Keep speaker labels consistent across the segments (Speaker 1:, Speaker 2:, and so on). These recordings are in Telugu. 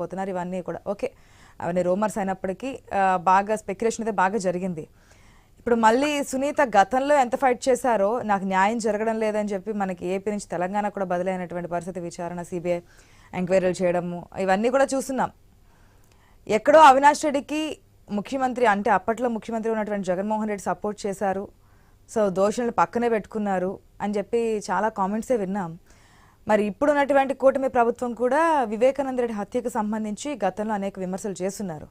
Speaker 1: పోతున్నారు ఇవన్నీ కూడా ఓకే. అవన్నీ రూమర్స్ అయినప్పటికీ బాగా స్పెక్యులేషన్ అయితే బాగా జరిగింది. ఇప్పుడు మళ్ళీ సునీత గతంలో ఎంత ఫైట్ చేశారో నాకు న్యాయం జరగడం లేదని చెప్పి మనకి ఏపీ నుంచి తెలంగాణ కూడా బదిలైనటువంటి పరిస్థితి విచారణ సిబిఐ ఎంక్వైరీలు చేయడము ఇవన్నీ కూడా చూస్తున్నాం. ఎక్కడో అవినాష్ రెడ్డికి ముఖ్యమంత్రి అంటే అప్పట్లో ముఖ్యమంత్రి ఉన్నటువంటి జగన్మోహన్ రెడ్డి సపోర్ట్ చేశారు. సో దోషులను పక్కనే పెట్టుకున్నారు అని చెప్పి చాలా కామెంట్సే విన్నాం. మరి ఇప్పుడు ఉన్నటువంటి కూటమి ప్రభుత్వం కూడా వివేకానంద రెడ్డి హత్యకు సంబంధించి గతంలో అనేక విమర్శలు చేస్తున్నారు.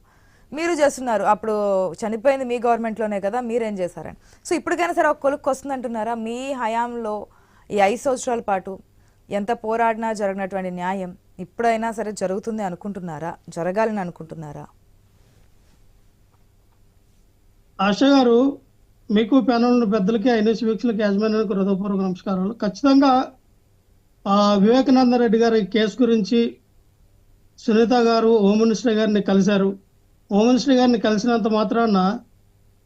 Speaker 1: మీరు చేస్తున్నారు. అప్పుడు చనిపోయింది మీ గవర్నమెంట్లోనే కదా మీరేం చేశారని. సో ఇప్పటికైనా సరే ఒక కొలుక్కు వస్తుందంటున్నారా? మీ హయాంలో ఈ ఐదు సంవత్సరాల పాటు ఎంత పోరాడినా జరిగినటువంటి న్యాయం ఇప్పుడైనా సరే జరుగుతుంది అనుకుంటున్నారా? జరగాలని అనుకుంటున్నారా?
Speaker 2: ఆశ గారు మీకు ప్యానల్ పెద్దలకి ఐఎన్ఎస్ వీక్షలకు యాజమాన్యానికి హృదయపూర్వక నమస్కారాలు. ఖచ్చితంగా వివేకానంద రెడ్డి గారి కేసు గురించి సునీత గారు హోమ్ మినిస్టర్ గారిని కలిశారు. హోమ్ మినిస్టర్ గారిని కలిసినంత మాత్రాన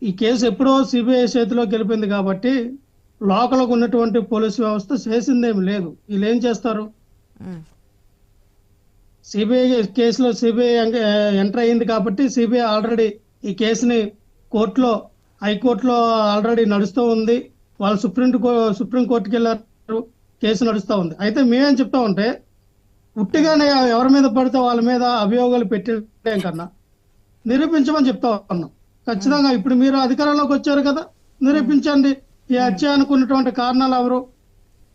Speaker 2: ఈ కేసు ఎప్పుడో సిబిఐ చేతిలోకి వెళ్ళిపోయింది కాబట్టి లోకలకు ఉన్నటువంటి పోలీసు వ్యవస్థ చేసిందేమి లేదు. వీళ్ళు ఏం చేస్తారు? సిబిఐ కేసులో సిబిఐ ఎంటర్ అయింది కాబట్టి సిబిఐ ఆల్రెడీ ఈ కేసుని కోర్టులో హైకోర్టులో ఆల్రెడీ నడుస్తూ ఉంది. వాళ్ళు సుప్రీం సుప్రీం కోర్టుకి వెళ్ళారు. కేసు నడుస్తూ ఉంది. అయితే మేమేం చెప్తా ఉంటే ఉట్టిగానే ఎవరి మీద పడితే వాళ్ళ మీద అభియోగాలు పెట్టడం కన్నా నిరూపించమని చెప్తా ఉన్నాం. ఖచ్చితంగా ఇప్పుడు మీరు అధికారంలోకి వచ్చారు కదా నిరూపించండి. ఈ హత్య అనుకున్నటువంటి కారణాలు ఎవరు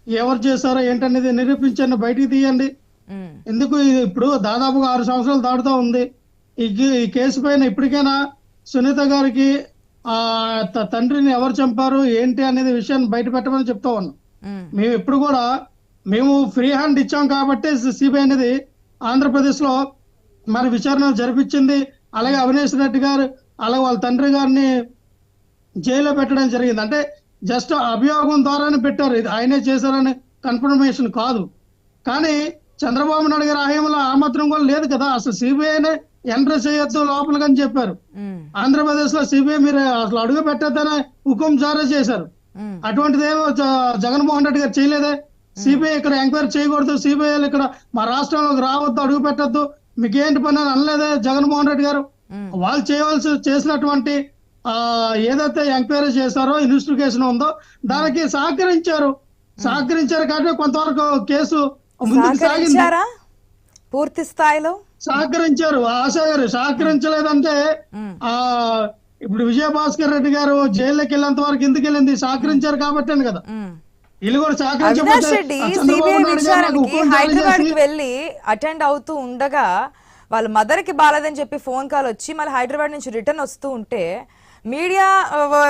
Speaker 2: ఎవరు చేశారో ఏంటనేది నిరూపించండి బయటికి తీయండి. ఎందుకు ఇప్పుడు దాదాపుగా ఆరు సంవత్సరాలు దాటుతా ఉంది. ఈ కేసు పైన ఇప్పటికైనా సునీత గారికి ఆ తండ్రిని ఎవరు చంపారు ఏంటి అనేది విషయాన్ని బయట పెట్టమని చెప్తా ఉన్నాం. మేము. ఎప్పుడు కూడా మేము ఫ్రీ హ్యాండ్ ఇచ్చాం కాబట్టి సిబిఐ అనేది ఆంధ్రప్రదేశ్లో మరి విచారణ జరిపించింది. అలాగే అవినేష్ రెడ్డి గారు అలాగే వాళ్ళ తండ్రి గారిని జైల్లో పెట్టడం జరిగింది. అంటే జస్ట్ అభియోగం ద్వారానే పెట్టారు. ఇది ఆయనే చేశారని కన్ఫర్మేషన్ కాదు. కానీ చంద్రబాబు నాయుడు గారి హయాంలో ఆ మాత్రం కూడా లేదు కదా. అసలు సిబిఐనే ఎంటర్ చేయొద్దు లోపలికి అని చెప్పారు. ఆంధ్రప్రదేశ్లో సిబిఐ మీరు అసలు అడుగు పెట్టొద్దనే హుకుం జారీ చేశారు. అటువంటిదేమో జగన్మోహన్ రెడ్డి గారు చేయలేదే. సిబిఐ ఇక్కడ ఎంక్వైరీ చేయకూడదు. సిబిఐ ఇక్కడ మా రాష్ట్రంలోకి రావద్దు అడుగు పెట్టద్దు. మీకేంటి పని అని అనలేదే జగన్మోహన్ రెడ్డి గారు. వాళ్ళు చేయవలసి చేసినటువంటి ఆ ఏదైతే ఎంక్వైరీ చేశారో ఇన్వెస్టిగేషన్ ఉందో దానికి సహకరించారు. సహకరించారు కాబట్టి కొంతవరకు కేసు ముందుకు సాగింది.
Speaker 1: పూర్తి స్థాయిలో?
Speaker 2: సహకరించారు. ఆశా గారు సహకరించలేదంటే ఆ ఇప్పుడు విజయభాస్కర్ రెడ్డి గారు జైల్లోకి వెళ్ళేంత వరకు ఎందుకు వెళ్ళింది సహకరించారు కాబట్టి కదా.
Speaker 1: ఉమ్.
Speaker 2: వీళ్ళు కూడా
Speaker 1: అటెండ్ అవుతూ ఉండగా వాళ్ళ మదర్కి బాలేదని చెప్పి ఫోన్ కాల్ వచ్చి మళ్ళీ హైదరాబాద్ నుంచి రిటర్న్ వస్తూ ఉంటే మీడియా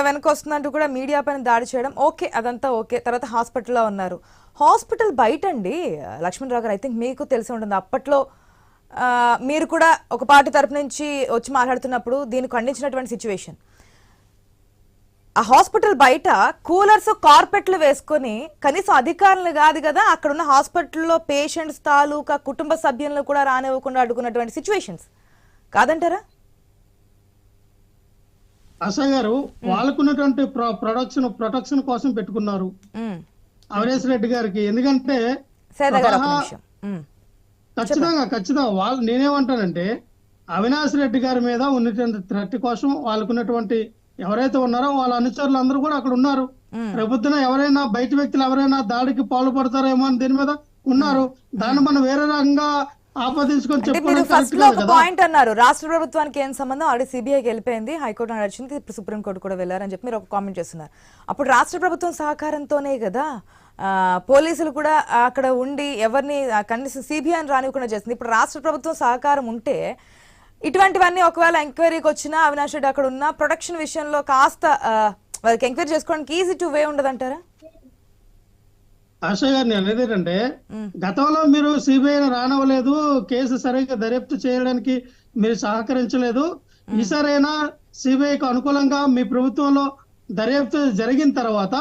Speaker 1: వెనక వస్తుందంటూ కూడా మీడియా పైన దాడి చేయడం ఓకే అదంతా ఓకే. తర్వాత హాస్పిటల్లో ఉన్నారు. హాస్పిటల్ బయట అండి లక్ష్మణ్ రావు గారు ఐ థింక్ మీకు తెలిసి ఉంటుంది. అప్పట్లో మీరు కూడా ఒక పార్టీ తరపు నుంచి వచ్చి మాట్లాడుతున్నప్పుడు దీన్ని ఖండించినటువంటి సిచ్యువేషన్ ఆ హాస్పిటల్ బయట కూలర్స్ కార్పెట్లు వేసుకొని కనీసం అధికారులు కాదు కదా అక్కడ ఉన్న హాస్పిటల్లో పేషెంట్స్ తాలూకా కుటుంబ సభ్యులను కూడా రానివ్వకుండా అడ్డుకున్నటువంటి సిచ్యువేషన్స్ కాదంటారా?
Speaker 2: ఆశా గారు వాళ్ళకున్నటువంటి ప్రొ- ప్రొడక్షన్ ప్రొటెక్షన్ కోసం పెట్టుకున్నారు. అవినేష్ రెడ్డి గారికి. ఎందుకంటే ఖచ్చితంగా ఖచ్చితంగా. వాళ్ళు నేనేమంటానంటే అవినాష్ రెడ్డి గారి మీద ఉన్నటువంటి థ్రెట్ కోసం వాళ్ళకున్నటువంటి ఎవరైతే ఉన్నారో వాళ్ళ అనుచరులు అందరూ కూడా అక్కడ ఉన్నారు. రేపొద్దున ఎవరైనా బయట వ్యక్తులు ఎవరైనా దాడికి పాల్పడతారేమో అని దీని మీద ఉన్నారు. దాన్ని మనం వేరే రకంగా ఆపాదించుకొని చెప్పుకోవడం ఫస్ట్లో
Speaker 1: ఒక పాయింట్ అన్నారు. రాష్ట్ర ప్రభుత్వానికి ఏం సంబంధం? ఆల్రెడీ సిబిఐకి వెళ్ళిపోయింది. హైకోర్టు నడిచింది. ఇప్పుడు సుప్రీంకోర్టు కూడా వెళ్ళారని చెప్పి మీరు ఒక కామెంట్ చేస్తున్నారు. అప్పుడు రాష్ట్ర ప్రభుత్వం సహకారంతోనే కదా పోలీసులు కూడా అక్కడ ఉండి ఎవరిని కనీసం సిబిఐని రానివ్వకుండా చేస్తుంది. ఇప్పుడు రాష్ట్ర ప్రభుత్వం సహకారం ఉంటే ఇటువంటివన్నీ ఒకవేళ ఎంక్వైరీకి వచ్చినా అవినాష్ రెడ్డి అక్కడ ఉన్న ప్రొటెక్షన్ విషయంలో కాస్త వాళ్ళకి ఎంక్వైరీ చేసుకోవడానికి ఈజీ టు వే ఉండదంటారా?
Speaker 2: ఆశ గారు నేను అనేది ఏంటంటే గతంలో మీరు సిబిఐ రానవ్వలేదు కేసు సరిగ్గా దర్యాప్తు చేయడానికి మీరు సహకరించలేదు. ఈసారైనా సిబిఐకి అనుకూలంగా మీ ప్రభుత్వంలో దర్యాప్తు జరిగిన తర్వాత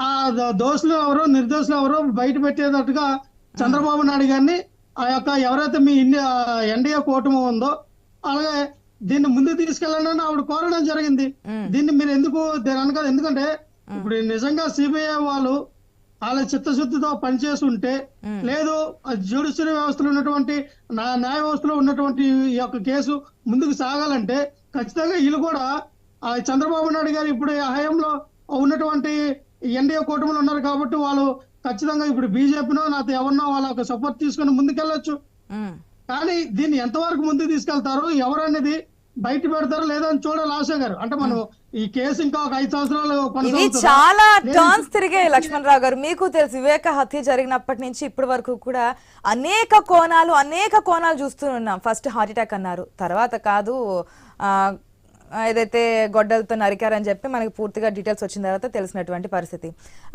Speaker 2: ఆ దోషులు ఎవరు నిర్దోషులు ఎవరు బయట పెట్టేటట్టుగా చంద్రబాబు నాయుడు గారిని ఆ యొక్క ఎవరైతే మీ ఇండియా ఎన్డీఏ కూటమి ఉందో అలాగే దీన్ని ముందుకు తీసుకెళ్ళండి అని ఆవిడ కోరడం జరిగింది. దీన్ని మీరు ఎందుకు దీని అనగా ఎందుకంటే ఇప్పుడు నిజంగా సిబిఐ వాళ్ళు వాళ్ళ చిత్తశుద్ధితో పనిచేసి ఉంటే లేదు జ్యుడిషియరీ వ్యవస్థలో ఉన్నటువంటి నా న్యాయ వ్యవస్థలో ఉన్నటువంటి ఈ యొక్క కేసు ముందుకు సాగాలంటే ఖచ్చితంగా వీళ్ళు కూడా చంద్రబాబు నాయుడు గారు ఇప్పుడు హయాంలో ఉన్నటువంటి ఎన్డీఏ కూటమిలో ఉన్నారు కాబట్టి వాళ్ళు ఖచ్చితంగా ఇప్పుడు బీజేపీనో లేకపోతే ఎవరినో వాళ్ళ సపోర్ట్ తీసుకొని ముందుకెళ్ళొచ్చు. కానీ దీన్ని ఎంతవరకు ముందుకు తీసుకెళ్తారు? ఎవరు అనేది బయట పెడతారు లేదా అని చూడాలి ఆశా గారు. అంటే మనం ఈ కేసు ఇంకా ఒక ఐదు సంవత్సరాలు?
Speaker 1: చాలా టర్న్స్ తిరిగాయి లక్ష్మణరావు గారు మీకు తెలుసు వివేక హత్య జరిగినప్పటి నుంచి ఇప్పటి వరకు కూడా అనేక కోణాలు అనేక కోణాలు చూస్తూ ఉన్నాం. ఫస్ట్ హార్ట్ అటాక్ అన్నారు. తర్వాత కాదు ఆ, ఏదైతే గొడ్డలతో నరికారని చెప్పి మనకి పూర్తిగా డీటెయిల్స్ వచ్చిన తర్వాత తెలిసినటువంటి పరిస్థితి.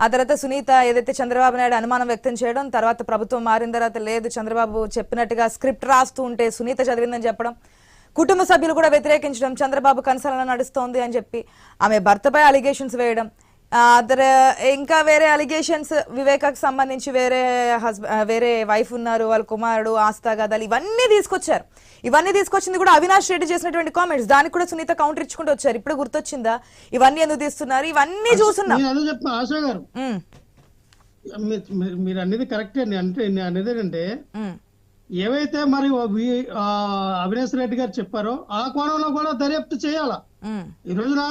Speaker 1: ఆ తర్వాత సునీత ఏదైతే చంద్రబాబు నాయుడు అనుమానం వ్యక్తం చేయడం తర్వాత ప్రభుత్వం మారిన తర్వాత లేదు చంద్రబాబు చెప్పినట్టుగా స్క్రిప్ట్ రాస్తూ ఉంటే సునీత చదివిందని చెప్పడం కుటుంబ సభ్యులు కూడా వ్యతిరేకించడం చంద్రబాబు కన్సలన నడుస్తోంది అని చెప్పి ఆమె భర్తపై అలిగేషన్స్ వేయడం ఇంకా వేరే అలిగేషన్స్ వివేకాకు సంబంధించి వేరే హస్బెండ్ వేరే వైఫ్ ఉన్నారు వాళ్ళ కుమారుడు ఆస్తాగాదాలు ఇవన్నీ తీసుకొచ్చారు. ఇవన్నీ తీసుకొచ్చింది కూడా అవినాష్ రెడ్డి చేసినటువంటి కామెంట్స్ దానికి కూడా సునీత కౌంటర్ ఇచ్చుకుంటూ వచ్చారు. ఇప్పుడు గుర్తొచ్చిందా? ఇవన్నీ ఎందుకు తీస్తున్నారు? ఇవన్నీ చూస్తున్నాం.
Speaker 2: నేను అదే చెప్తున్నా ఆశా గారు.
Speaker 1: ఉమ్,
Speaker 2: మీ- మీరు- అనేది కరెక్టే నేను అంటే అనేది ఏంటంటే ఏవైతే మరి అవినాష్ రెడ్డి గారు చెప్పారో ఆ కోణంలో కూడా దర్యాప్తు చేయాలా. ఈ రోజున